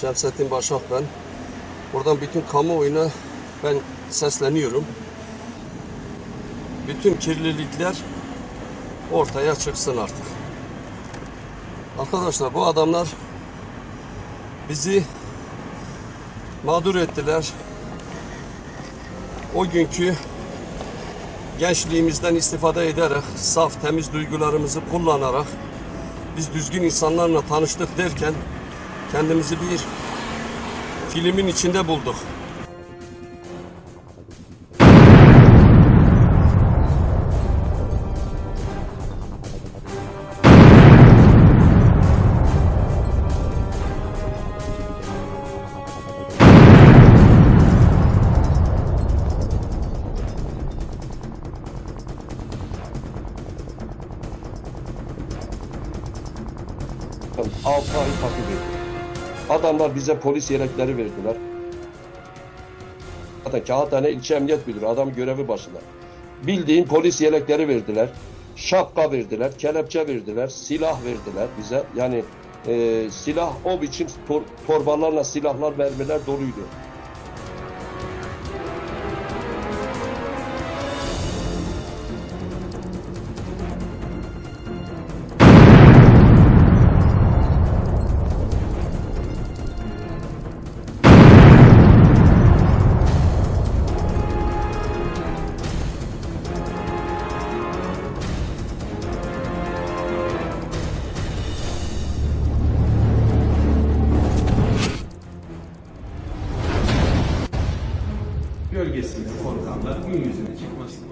Şemsettin Başak ben. Buradan bütün kamuoyuna ben sesleniyorum. Bütün kirlilikler ortaya çıksın artık. Arkadaşlar bu adamlar bizi mağdur ettiler. O günkü gençliğimizden istifade ederek, saf temiz duygularımızı kullanarak biz düzgün insanlarla tanıştık derken kendimizi bir filmin içinde bulduk. Altı ay. Adamlar bize polis yelekleri verdiler. Zaten Kağıthane İlçe Emniyet Müdürü adam görevi başında. Bildiğin polis yelekleri verdiler. Şapka verdiler, kelepçe verdiler, silah verdiler bize. Yani e, silah o biçim tor- torbalarla silahlar, mermiler doluydu. Gölgesinde korkanlar gün yüzüne çıkmasın.